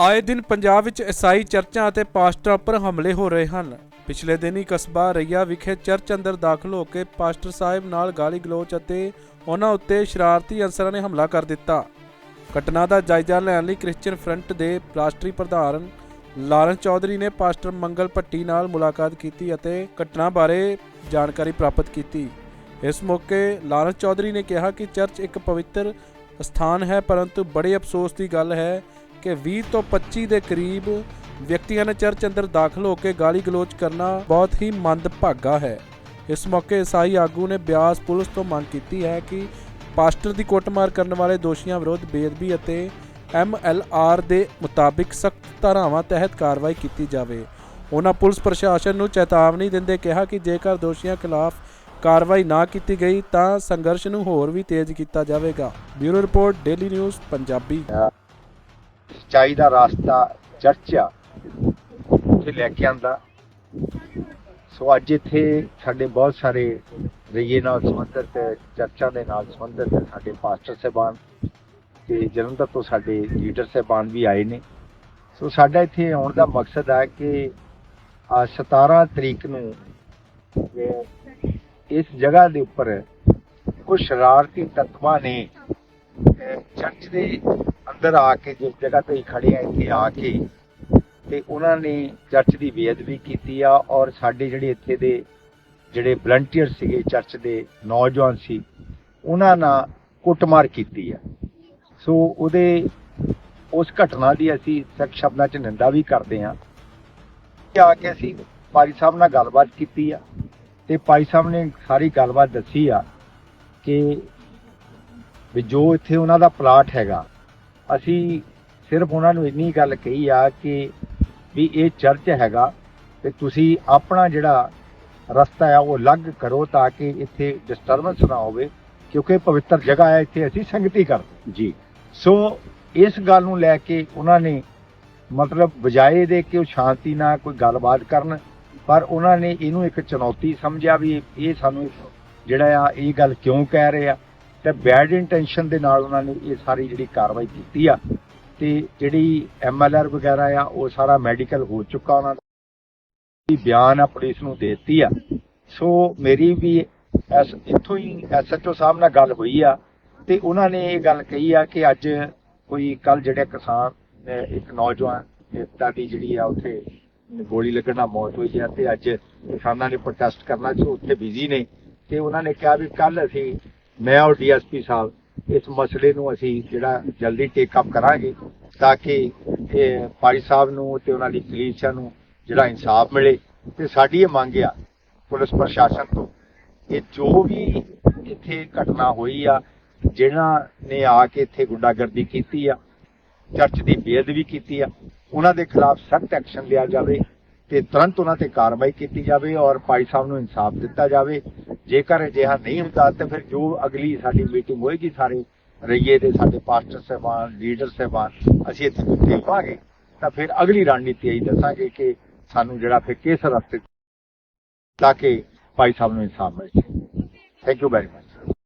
ਆਏ ਦਿਨ ਪੰਜਾਬ ਵਿੱਚ ਈਸਾਈ ਚਰਚਾਂ ਅਤੇ ਪਾਸਟਰਾਂ ਉੱਪਰ ਹਮਲੇ ਹੋ ਰਹੇ ਹਨ। ਪਿਛਲੇ ਦਿਨ ਹੀ ਕਸਬਾ ਰਈਆ ਵਿਖੇ ਚਰਚ ਅੰਦਰ ਦਾਖਲ ਹੋ ਕੇ ਪਾਸਟਰ ਸਾਹਿਬ ਨਾਲ ਗਾਲੀ ਗਲੋਚ ਅਤੇ ਉਹਨਾਂ ਉੱਤੇ ਸ਼ਰਾਰਤੀ ਅਨਸਰਾਂ ਨੇ ਹਮਲਾ ਕਰ ਦਿੱਤਾ। ਘਟਨਾ ਦਾ ਜਾਇਜ਼ਾ ਲੈਣ ਲਈ ਕ੍ਰਿਸਚੀਅਨ ਫਰੰਟ ਦੇ ਰਾਸ਼ਟਰੀ ਪ੍ਰਧਾਨ ਲਾਰੈਂਸ ਚੌਧਰੀ ਨੇ ਪਾਸਟਰ ਮੰਗਲ ਭੱਟੀ ਨਾਲ ਮੁਲਾਕਾਤ ਕੀਤੀ ਅਤੇ ਘਟਨਾ ਬਾਰੇ ਜਾਣਕਾਰੀ ਪ੍ਰਾਪਤ ਕੀਤੀ। ਇਸ ਮੌਕੇ ਲਾਰੈਂਸ ਚੌਧਰੀ ਨੇ ਕਿਹਾ ਕਿ ਚਰਚ ਇੱਕ ਪਵਿੱਤਰ ਸਥਾਨ ਹੈ, ਪਰੰਤੂ ਬੜੇ ਅਫਸੋਸ ਦੀ ਗੱਲ ਹੈ ਕਿ 20 ਤੋਂ 25 ਦੇ ਕਰੀਬ ਵਿਅਕਤੀਆਂ ਨੇ ਚਰਚ ਅੰਦਰ ਦਾਖਲ ਹੋ ਕੇ ਗਾਲੀ ਗਲੋਚ ਕਰਨਾ ਬਹੁਤ ਹੀ ਮੰਦਭਾਗਾ ਹੈ। ਇਸ ਮੌਕੇ ਈਸਾਈ ਆਗੂ ਨੇ ਬਿਆਸ ਪੁਲਿਸ ਤੋਂ ਮੰਗ ਕੀਤੀ ਹੈ ਕਿ ਪਾਸਟਰ ਦੀ ਕੁੱਟਮਾਰ ਕਰਨ ਵਾਲੇ ਦੋਸ਼ੀਆਂ ਵਿਰੁੱਧ ਬੇਅਦਬੀ ਅਤੇ ਐਮਐਲਆਰ ਦੇ ਮੁਤਾਬਿਕ ਸਖਤ ਧਾਰਾਵਾਂ ਤਹਿਤ ਕਾਰਵਾਈ ਕੀਤੀ ਜਾਵੇ। ਉਹਨਾਂ ਪੁਲਿਸ ਪ੍ਰਸ਼ਾਸਨ ਨੂੰ ਚੇਤਾਵਨੀ ਦਿੰਦੇ ਕਿਹਾ ਕਿ ਜੇਕਰ ਦੋਸ਼ੀਆਂ ਖਿਲਾਫ ਕਾਰਵਾਈ ਨਾ ਕੀਤੀ ਗਈ ਤਾਂ ਸੰਘਰਸ਼ ਨੂੰ ਹੋਰ ਵੀ ਤੇਜ਼ ਕੀਤਾ ਜਾਵੇਗਾ। Bureau report, daily news, Punjabi. ਸੱਚਾਈ ਦਾ ਰਾਸਤਾ ਚਰਚ ਆ ਉੱਥੇ ਲੈ ਕੇ ਆਂਦਾ। ਸੋ ਅੱਜ ਇੱਥੇ ਸਾਡੇ ਬਹੁਤ ਸਾਰੇ ਰਈਏ ਨਾਲ ਸੰਬੰਧਿਤ, ਚਰਚਾਂ ਦੇ ਨਾਲ ਸੰਬੰਧਿਤ ਸਾਡੇ ਪਾਸਟਰ ਸਾਹਿਬਾਨ ਤੇ ਜਲੰਧਰ ਤੋਂ ਸਾਡੇ ਲੀਡਰ ਸਾਹਿਬਾਨ ਵੀ ਆਏ ਨੇ। ਸੋ ਸਾਡਾ ਇੱਥੇ ਆਉਣ ਦਾ ਮਕਸਦ ਹੈ ਕਿ ਆ 17 ਤਰੀਕ ਨੂੰ ਇਸ ਜਗ੍ਹਾ ਦੇ ਉੱਪਰ ਕੁਝ ਸ਼ਰਾਰਤੀ ਤੱਤਵਾਂ ਨੇ ਚਰਚ ਦੇ ਅੰਦਰ ਆ ਕੇ ਜਿਸ ਜਗ੍ਹਾ ਤੇ ਖੜੇ ਆ ਇੱਥੇ ਆ ਕੇ ਤੇ ਉਹਨਾਂ ਨੇ ਚਰਚ ਦੀ ਬੇਅਦਬੀ ਕੀਤੀ ਆ ਔਰ ਸਾਡੇ ਜਿਹੜੇ ਇੱਥੇ ਦੇ ਜਿਹੜੇ ਵਲੰਟੀਅਰ ਸੀਗੇ ਚਰਚ ਦੇ ਨੌਜਵਾਨ ਸੀ, ਉਹਨਾਂ ਨਾਲ ਕੁੱਟਮਾਰ ਕੀਤੀ ਆ। ਸੋ ਉਹਦੇ ਉਸ ਘਟਨਾ ਦੀ ਅਸੀਂ ਸਖਤ ਸ਼ਬਦਾਂ 'ਚ ਨਿੰਦਾ ਵੀ ਕਰਦੇ ਹਾਂ। ਆ ਕੇ ਅਸੀਂ ਪਾਰੀ ਸਾਹਿਬ ਨਾਲ ਗੱਲਬਾਤ ਕੀਤੀ ਆ ਤੇ ਪਾਈ ਸਾਹਿਬ ਨੇ ਸਾਰੀ ਗੱਲਬਾਤ ਦੱਸੀ ਆ ਕਿ ਵੀ ਜੋ ਇੱਥੇ ਉਹਨਾਂ ਦਾ ਪਲਾਟ ਹੈਗਾ ਅਸੀਂ ਸਿਰਫ ਉਹਨਾਂ ਨੂੰ ਇੰਨੀ ਗੱਲ ਕਹੀ ਆ ਕਿ ਵੀ ਇਹ ਚਰਚ ਹੈਗਾ ਤੇ ਤੁਸੀਂ ਆਪਣਾ ਜਿਹੜਾ ਰਸਤਾ ਆ ਉਹ ਅਲੱਗ ਕਰੋ ਤਾਂ ਕਿ ਇੱਥੇ ਡਿਸਟਰਬੈਂਸ ਨਾ ਹੋਵੇ ਕਿਉਂਕਿ ਪਵਿੱਤਰ ਜਗ੍ਹਾ ਹੈ ਇੱਥੇ ਅਸੀਂ ਸੰਗਤੀ ਕਰਦੇ ਜੀ। ਸੋ ਇਸ ਗੱਲ ਨੂੰ ਲੈ ਕੇ ਉਹਨਾਂ ਨੇ ਮਤਲਬ ਬਜਾਏ ਦੇ ਕਿ ਉਹ ਸ਼ਾਂਤੀ ਨਾਲ ਕੋਈ ਗੱਲਬਾਤ ਕਰਨ ਪਰ ਉਹਨਾਂ ਨੇ ਇਹਨੂੰ ਇੱਕ ਚੁਣੌਤੀ ਸਮਝਿਆ ਵੀ ਇਹ ਸਾਨੂੰ ਜਿਹੜਾ ਆ ਇਹ ਗੱਲ ਕਿਉਂ ਕਹਿ ਰਹੇ ਆ? ਤੇ ਬੈਡ ਇੰਟੈਂਸ਼ਨ ਦੇ ਨਾਲ ਉਹਨਾਂ ਨੇ ਇਹ ਸਾਰੀ ਜਿਹੜੀ ਕਾਰਵਾਈ ਕੀਤੀ ਆ, ਤੇ ਜਿਹੜੀ ਐਮਐਲਆਰ ਵਗੈਰਾ ਆ, ਉਹ ਸਾਰਾ ਮੈਡੀਕਲ ਹੋ ਚੁੱਕਾ ਉਹਨਾਂ ਦਾ। ਬਿਆਨ ਆ ਪੁਲਿਸ ਨੂੰ ਦਿੱਤੀ ਆ। ਸੋ ਮੇਰੀ ਵੀ ਐਸ, ਇੱਥੋਂ ਹੀ ਐਸਐਚਓ ਸਾਹਿਬ ਨਾਲ ਗੱਲ ਹੋਈ ਆ, ਤੇ ਉਹਨਾਂ ਨੇ ਇਹ ਗੱਲ ਕਹੀ ਆ ਕਿ ਅੱਜ ਕੋਈ ਕੱਲ ਜਿਹੜੇ ਕਿਸਾਨ ਇੱਕ ਨੌਜਵਾਨ ਨੇਤਾ ਦੀ ਜਿਹੜੀ ਆ, ਉੱਥੇ ਗੋਲੀ ਲੱਗਣ ਨਾਲ ਮੌਤ ਹੋਈ ਆ, ਤੇ ਅੱਜ ਕਿਸਾਨਾਂ ਨੇ ਪ੍ਰੋਟੈਸਟ ਕਰਨਾ ਸੀ ਉੱਥੇ ਬਿਜ਼ੀ ਨੇ। ਤੇ ਉਹਨਾਂ ਨੇ ਕਿਹਾ ਵੀ ਕੱਲ ਅਸੀਂ ਮੈਂ ਔਰ ਡੀਐਸਪੀ ਸਾਹਿਬ ਇਸ ਮਸਲੇ ਨੂੰ ਅਸੀਂ ਜਿਹੜਾ ਜਲਦੀ ਟੇਕ ਅਪ ਕਰਾਂਗੇ ਤਾਂ ਕਿ ਭਾਈ ਸਾਹਿਬ ਨੂੰ ਤੇ ਉਹਨਾਂ ਦੀ ਪੁਲਿਸਿਆ ਨੂੰ ਜਿਹੜਾ ਇਨਸਾਫ ਮਿਲੇ ਤੇ ਸਾਡੀ ਇਹ ਮੰਗ ਆ ਪੁਲਿਸ ਪ੍ਰਸ਼ਾਸਨ ਤੋਂ ਕਿ ਜੋ ਵੀ ਇੱਥੇ ਘਟਨਾ ਹੋਈ ਆ ਜਿਹਨਾਂ ਨੇ ਆ ਕੇ ਇੱਥੇ ਗੁੰਡਾਗਰਦੀ ਕੀਤੀ ਆ, ਚਰਚ ਦੀ ਬੇਅਦਬੀ ਕੀਤੀ ਆ, ਉਹਨਾਂ ਦੇ ਖਿਲਾਫ ਸਖਤ ਐਕਸ਼ਨ ਲਿਆ ਜਾਵੇ ਤੇ ਤੁਰੰਤ ਉਹਨਾਂ ਤੇ ਕਾਰਵਾਈ ਕੀਤੀ ਜਾਵੇ ਔਰ ਭਾਈ ਸਾਹਿਬ ਨੂੰ ਇਨਸਾਫ ਦਿੱਤਾ ਜਾਵੇ। ਜੇਕਰ ਅਜਿਹਾ ਨਹੀਂ ਹੁੰਦਾ ਤਾਂ ਫਿਰ ਜੋ ਅਗਲੀ ਸਾਡੀ ਮੀਟਿੰਗ ਹੋਏਗੀ ਸਾਰੇ ਰਈਏ ਦੇ, ਸਾਡੇ ਪਾਸਟਰ ਸਾਹਿਬਾਨ, ਲੀਡਰ ਸਾਹਿਬਾਨ, ਅਸੀਂ ਇੱਥੇ ਇਕੱਠੇ ਹੋਵਾਂਗੇ, ਤਾਂ ਫਿਰ ਅਗਲੀ ਰਣਨੀਤੀ ਅਸੀਂ ਦੱਸਾਂਗੇ ਕਿ ਸਾਨੂੰ ਜਿਹੜਾ ਫਿਰ ਕਿਸ ਰਸਤੇ ਤਾਂ ਕਿ ਭਾਈ ਸਾਹਿਬ ਨੂੰ ਇਨਸਾਫ ਮਿਲ ਜਾਵੇ ਥੈਂਕ ਯੂ ਵੈਰੀ ਮਚ